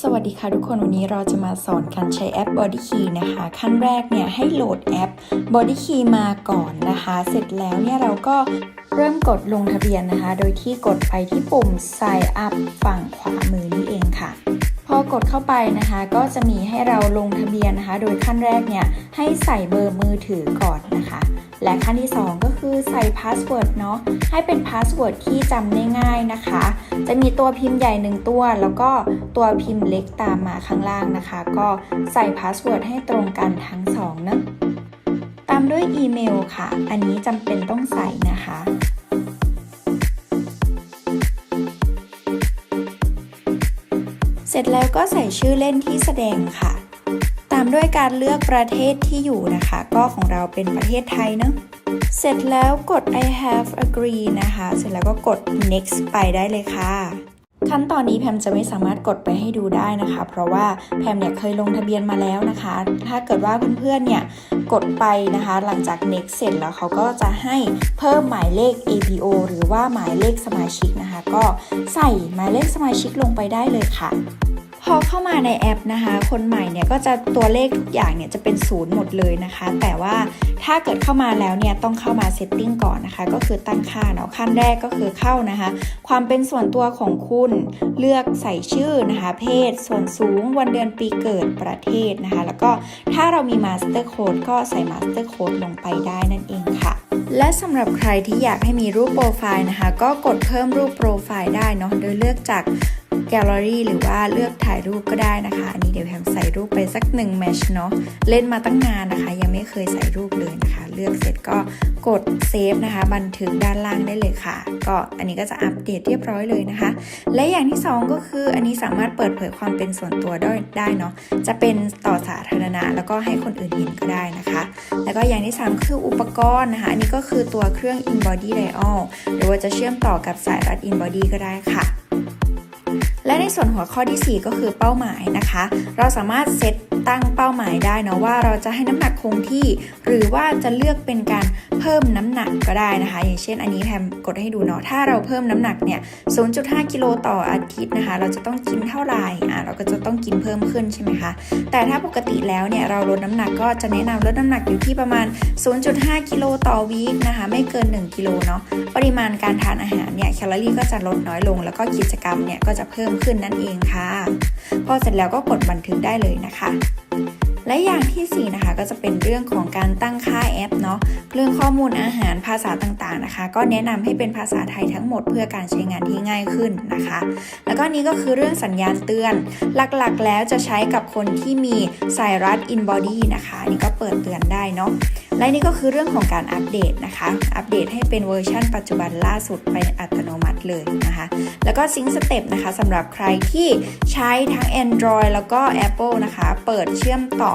สวัสดีค่ะทุกคนวันนี้เราจะมาสอนการใช้แอป Body Key นะคะ ขั้นแรกเนี่ยให้โหลดแอป Body Key มาก่อนนะคะ เสร็จแล้วเนี่ยเราก็เริ่มกดลงทะเบียนนะคะ โดยที่กดไปที่ปุ่ม Sign Up ฝั่งขวามือนี่เองค่ะ พอกดเข้าไปนะคะ ก็จะมีให้เราลงทะเบียนนะคะ โดยขั้นแรกเนี่ยให้ใส่เบอร์มือถือก่อนนะคะ และขั้นที่ 2 ก็คือใส่พาสเวิร์ดเนาะให้เป็นพาสเวิร์ดที่จำได้ง่ายนะคะ จะมีตัวพิมพ์ใหญ่ 1 ตัว แล้วก็ตัวพิมพ์เล็กตามมาข้างล่างนะคะ ก็ใส่พาสเวิร์ดให้ตรงกันทั้ง2นะตามด้วยอีเมลค่ะ อันนี้จำเป็นต้องใส่นะคะเสร็จแล้วก็ใส่ชื่อเล่นที่แสดงค่ะามด้วยการเลือกประเทศที่อยู่นะคะ ก็ของเราเป็นประเทศไทยเนาะเสร็จแล้วกด I have agree นะคะ เสร็จแล้วก็กด next ไปได้เลยค่ะ ขั้นตอนนี้แพมจะไม่สามารถกดไปให้ดูได้นะคะ เพราะว่าแพมเนี่ยเคยลงทะเบียนมาแล้วนะคะ ถ้าเกิดว่าเพื่อนๆเนี่ยกดไปนะคะ หลังจาก next เสร็จแล้วเขาก็จะให้เพิ่มหมายเลข ABO หรือว่าหมายเลขสมาชิกนะคะ ก็ใส่หมายเลขสมาชิกลงไปได้เลยค่ะ พอเข้ามาในแอปนะคะ คนใหม่เนี่ยก็จะตัวเลขทุกอย่างเนี่ยจะเป็นศูนย์หมดเลยนะคะ แต่ว่าถ้าเกิดเข้ามาแล้วเนี่ยต้องเข้ามาเซตติ้งก่อนนะคะ ก็คือตั้งค่าเนาะขั้นแรกก็คือเข้านะคะ ความเป็นส่วนตัวของคุณเลือกใส่ชื่อนะคะ เพศ ส่วนสูงวันเดือนปีเกิดประเทศนะคะ แล้วก็ถ้าเรามีมาสเตอร์โค้ดก็ใส่มาสเตอร์โค้ดลงไปได้นั่นเองค่ะและสำหรับใครที่อยากให้มีรูปโปรไฟล์นะคะ ก็กดเพิ่มรูปโปรไฟล์ได้เนาะโดยเลือกจาก แกลเลอรี่หรือว่าเลือกถ่ายรูปก็ได้นะคะ อันนี้เดี๋ยวแพมใส่รูปไปสักหนึ่งแมชเนาะเล่นมาตั้งนานนะคะ ยังไม่เคยใส่รูปเลยนะคะ เลือกเสร็จก็กดเซฟนะคะ บันทึกด้านล่างได้เลยค่ะ ก็อันนี้ก็จะอัปเดตเรียบร้อยเลยนะคะ และอย่างที่สองก็คืออันนี้สามารถเปิดเผยความเป็นส่วนตัวได้ได้เนาะจะเป็นต่อสาธารณะ แล้วก็ให้คนอื่นเห็นก็ได้นะคะ แล้วก็อย่างที่ 3 คืออุปกรณ์นะคะ อันนี้ก็คือตัวเครื่อง InBody Dial หรือว่าจะเชื่อมต่อกับสายรัด InBody ก็ได้ค่ะ และในส่วนหัวข้อที่ 4 ก็คือเป้าหมายนะคะ เราสามารถเซตตั้งเป้าหมายได้นะว่าเราจะให้น้ำหนักคงที่ หรือว่าจะเลือกเป็นการเพิ่มน้ำหนักก็ได้นะคะ อย่างเช่นอันนี้แพมกดให้ดูเนาะถ้าเราเพิ่มน้ำหนักเนี่ย 0.5 กิโลต่ออาทิตย์นะคะ เราจะต้องกินเท่าไหร่อะเราก็จะต้องกินเพิ่มขึ้นใช่ไหมคะแต่ถ้าปกติแล้วเนี่ยเราลดน้ำหนักก็จะแนะนำลดน้ำหนักอยู่ที่ประมาณ 0.5 กิโลต่อวีคนะคะ ไม่เกิน 1 กิโลเนาะปริมาณการทานอาหารเนี่ยแคลอรี่ก็จะลดน้อยลง แล้วก็กิจกรรมเนี่ยก็จะเพิ่มขึ้นนั่นเองค่ะ พอเสร็จแล้วก็กดบันทึกได้เลยนะคะ และอย่างที่ 4 นะคะก็จะเป็นเรื่องของการตั้งค่าแอปเนาะเรื่องข้อมูลอาหารภาษาต่างๆนะคะ ก็แนะนำให้เป็นภาษาไทยทั้งหมดเพื่อการใช้งานที่ง่ายขึ้นนะคะ แล้วก็นี้ก็คือเรื่องสัญญาณเตือน หลักๆ แล้วจะใช้กับคนที่มีสายรัด in body นะคะนี่ก็เปิดเตือนได้เนาะ และนี่ก็คือเรื่องของการอัปเดตนะคะ อัปเดตให้เป็นเวอร์ชั่นปัจจุบันล่าสุดไปอัตโนมัติเลยนะคะ แล้วก็ซิงสเต็ปนะคะสำหรับใครที่ใช้ทั้ง Android แล้วก็ Apple นะคะ เปิดเชื่อมต่อ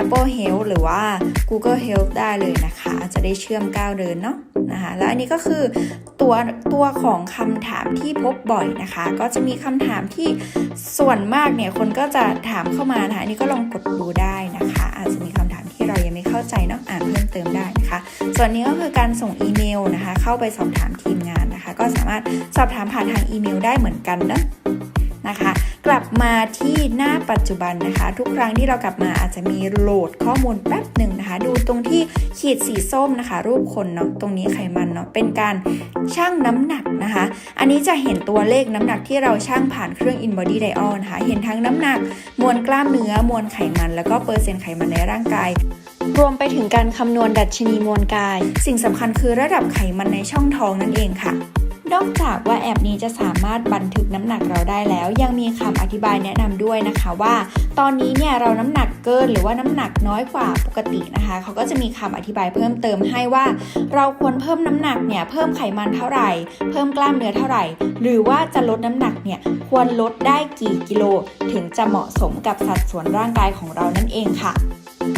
Apple Health หรือว่า Google Health ได้เลยนะคะ จะได้เชื่อมก้าวเดินเนาะนะคะแล้วอันนี้ก็คือตัวตัวของคำถามที่พบบ่อยนะคะ ก็จะมีคำถามที่ส่วนมากเนี่ยคนก็จะถามเข้ามานะคะอันนี้ก็ลองกดดูได้นะคะ อาจจะมี เข้าใจเนาะอ่านเพิ่มเติมได้นะคะ ส่วนนี้ก็คือการส่งอีเมลนะคะ เข้าไปสอบถามทีมงานนะคะ ก็สามารถสอบถามผ่านทางอีเมลได้เหมือนกันเนาะนะคะกลับมาที่หน้าปัจจุบันนะคะ ทุกครั้งที่เรากลับมาอาจจะมีโหลดข้อมูลแป๊บหนึ่งนะคะ ดูตรงที่ขีดสีส้มนะคะ รูปคนเนาะตรงนี้ไขมันเนาะเป็นการชั่งน้ำหนักนะคะ อันนี้จะเห็นตัวเลขน้ำหนักที่เราชั่งผ่านเครื่อง InBody Dial นะคะเห็นทั้งน้ำหนัก มวลกล้ามเนื้อมวลไขมัน แล้วก็เปอร์เซ็นต์ไขมันในร่างกาย รวมไปถึงการคำนวณดัชนีมวลกาย สิ่งสำคัญคือระดับไขมันในช่องท้องนั่นเองค่ะ นอกจากว่าแอปนี้จะสามารถบันทึกน้ำหนักเราได้แล้ว ยังมีคำอธิบายแนะนำด้วยนะคะว่า ตอนนี้เนี่ยเราน้ำหนักเกินหรือว่าน้ำหนักน้อยกว่าปกตินะคะ เขาก็จะมีคำอธิบายเพิ่มเติมให้ว่า เราควรเพิ่มน้ำหนักเนี่ยเพิ่มไขมันเท่าไหร่ เพิ่มกล้ามเนื้อเท่าไหร่ หรือว่าจะลดน้ำหนักเนี่ยควรลดได้กี่กิโล ถึงจะเหมาะสมกับสัดส่วนร่างกายของเรานั่นเองค่ะ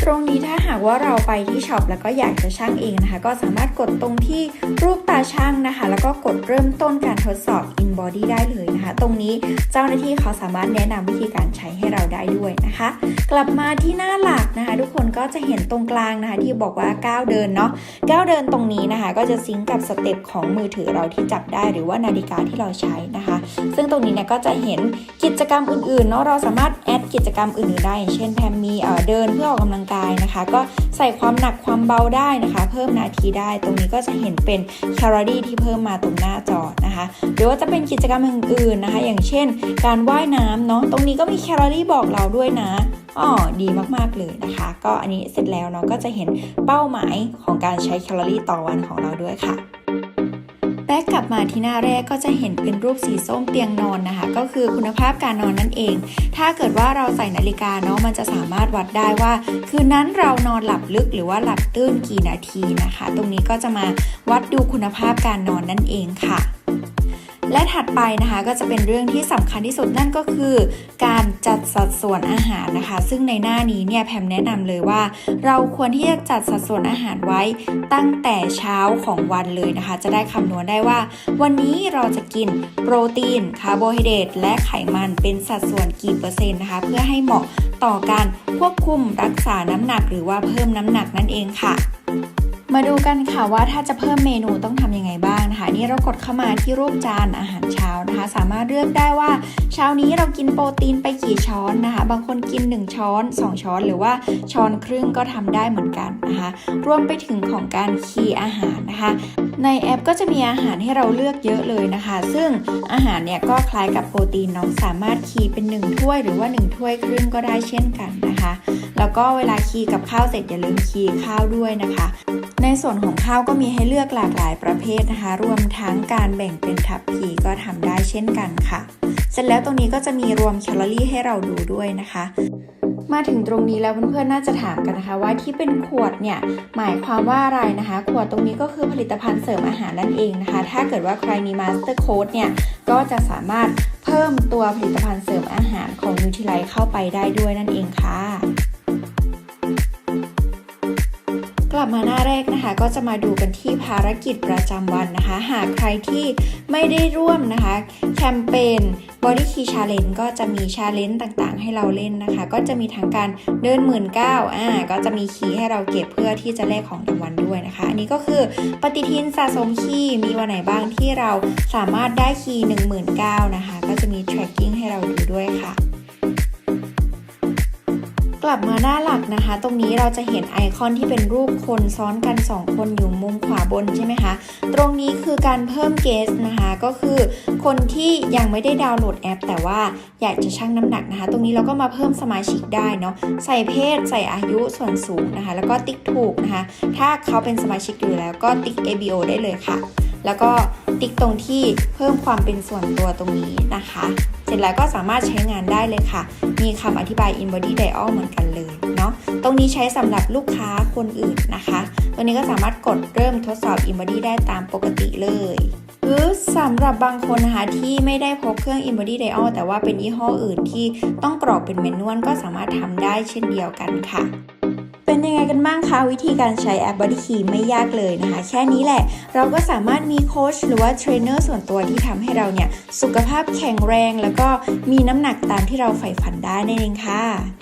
ตรงนี้ถ้าหากว่าเราไปที่ช็อปแล้วก็อยากจะชั่งเองนะคะ ก็สามารถกดตรงที่รูปตาช่างนะคะ แล้วก็กดเริ่มต้นการทดสอบ in body ได้เลยนะคะ ตรงนี้เจ้าหน้าที่เขาสามารถแนะนำวิธีการใช้ให้เราได้ด้วยนะคะ กลับมาที่หน้าหลักนะคะ ทุกคนก็จะเห็นตรงกลางนะคะ ที่บอกว่าก้าวเดินเนาะก้าวเดินตรงนี้นะคะ ก็จะซิงกับสเต็ปของมือถือเราที่จับได้หรือว่านาฬิกาที่เราใช้นะคะ ซึ่งตรงนี้เนี่ยก็จะเห็นกิจกรรมอื่นๆเนาะเราสามารถแอดกิจกรรมอื่นๆได้เช่นแพมมีเอ่อเดินเพื่อออกกำลังกายนะคะ ก็ใส่ความหนักความเบาได้นะคะ เพิ่มนาทีได้ ตรงนี้ก็จะเห็นเป็นแคลอรี่ที่เพิ่มมาตรงหน้าจอนะคะหรือว่าจะเป็นกิจกรรมอื่นๆนะคะ อย่างเช่น การว่ายน้ำเนาะตรงนี้ก็มีแคลอรี่บอกเราด้วยนะอ๋อดีมากๆเลยนะคะ ก็อันนี้เสร็จแล้วเนาะก็จะเห็นเป้าหมายของการใช้แคลอรี่ต่อวันของเราด้วยค่ะ กกลับมาที่หน้าแรกก็จะเห็นเป็นรูปสีส้มเตียงนอนนะคะ ก็คือคุณภาพการนอนนั่นเอง ถ้าเกิดว่าเราใส่นาฬิกาเนาะมันจะสามารถวัดได้ว่า คืนนั้นเรานอนหลับลึกหรือว่าหลับตื้นกี่นาทีนะคะ ตรงนี้ก็จะมาวัดดูคุณภาพการนอนนั่นเองค่ะ และถัดไปนะคะก็จะเป็นเรื่องที่สำคัญที่สุดนั่นก็คือ การจัดสัดส่วนอาหารนะคะ ซึ่งในหน้านี้เนี่ยแพมแนะนำเลยว่า เราควรที่จะจัดสัดส่วนอาหารไว้ตั้งแต่เช้าของวันเลยนะคะ จะได้คำนวณได้ว่า วันนี้เราจะกินโปรตีนคาร์โบไฮเดรตและไขมันเป็นสัดส่วนกี่เปอร์เซ็นต์นะคะ เพื่อให้เหมาะต่อการควบคุมรักษาน้ำหนักหรือว่าเพิ่มน้ำหนักนั่นเองค่ะ มาดูกันค่ะว่าถ้าจะเพิ่มเมนูต้องทำยังไงบ้างนะคะนี่เรากดเข้ามาที่รูปจานอาหารเช้านะคะ สามารถเลือกได้ว่าเช้านี้เรากินโปรตีนไปกี่ช้อนนะคะ บางคนกิน 1 ช้อน 2 ช้อน หรือว่าช้อนครึ่งก็ทำได้เหมือนกันนะคะรวมไปถึงของการคีย์อาหารนะคะ ในแอปก็จะมีอาหารให้เราเลือกเยอะเลยนะคะ ซึ่งอาหารเนี่ยก็คล้ายกับโปรตีนน้องสามารถคีย์เป็น 1 ถ้วยหรือว่า 1 ถ้วยครึ่งก็ได้เช่นกันนะคะ แล้วก็เวลาคีย์กับข้าวเสร็จอย่าลืมคีย์ข้าวด้วยนะคะ ในส่วนของข้าวก็มีให้เลือกหลากหลายประเภทนะคะ รวมทั้งการแบ่งเป็นทัพพีก็ทำได้เช่นกันค่ะ เสร็จแล้วตรงนี้ก็จะมีรวมแคลอรี่ให้เราดูด้วยนะคะมาถึงตรงนี้แล้วเพื่อนๆ น่าจะถามกันนะคะ ว่าที่เป็นขวดเนี่ยหมายความว่าอะไรนะคะ ขวดตรงนี้ก็คือผลิตภัณฑ์เสริมอาหารนั่นเองนะคะ ถ้าเกิดว่าใครมีมาสเตอร์โค้ดเนี่ยก็จะสามารถเพิ่มตัวผลิตภัณฑ์เสริมอาหารของนูทิไลเข้าไปได้ด้วยนั่นเองค่ะ ลับมาหน้าแรกนะคะ ก็จะมาดูกันที่ภารกิจประจำวันนะคะ หากใครที่ไม่ได้ร่วมนะคะ แคมเปญ Body Key Challenge ก็จะมีชาเลนจ์ต่างๆ ให้เราเล่นนะคะ ก็จะมีทั้งการเดินหมื่นเก้าอ่าก็จะมีคีย์ให้เราเก็บเพื่อที่จะแลกของรางวัลด้วยนะคะ อันนี้ก็คือปฏิทินสะสมคีย์มีวันไหนบ้างที่เราสามารถได้คีย์19,000นะคะ ก็จะมี ตรงนี้เราจะเห็นไอคอนที่เป็นรูปคนซ้อนกัน 2 คนอยู่มุมขวาบนใช่ไหมคะ ตรงนี้คือการเพิ่มเกสนะคะ ก็คือคนที่ยังไม่ได้ดาวน์โหลดแอป แต่ว่าอยากจะชั่งน้ำหนักนะคะ ตรงนี้เราก็มาเพิ่มสมาชิกได้เนาะ ใส่เพศ ใส่อายุส่วนสูงนะคะ แล้วก็ติ๊กถูกนะคะ ถ้าเขาเป็นสมาชิกอยู่แล้วก็ติ๊ก ABO ได้เลยค่ะ แล้วก็ติ๊กตรงที่เพิ่มความเป็นส่วนตัวตรงนี้นะคะ เสร็จแล้วก็สามารถใช้งานได้เลยค่ะ มีคำอธิบาย in body dial เหมือนกันเลยเนาะ ตรงนี้ใช้สำหรับลูกค้าคนอื่นนะคะ ตัวนี้ก็สามารถกดเริ่มทดสอบ in body ได้ตามปกติเลยหรือสำหรับบางคนนะคะที่ไม่ได้พกเครื่อง in body dial แต่ว่าเป็นยี่ห้ออื่นที่ต้องกรอกเป็นเมนวลก็สามารถทำได้เช่นเดียวกันค่ะ เป็นยังไงกันบ้างคะวิธีการใช้แอป Body Key ไม่ยากเลยนะคะ แค่นี้แหละ เราก็สามารถมีโค้ชหรือว่าเทรนเนอร์ส่วนตัวที่ทำให้เราเนี่ย สุขภาพแข็งแรง แล้วก็มีน้ำหนักตามที่เราใฝ่ฝันได้นั่นเองค่ะ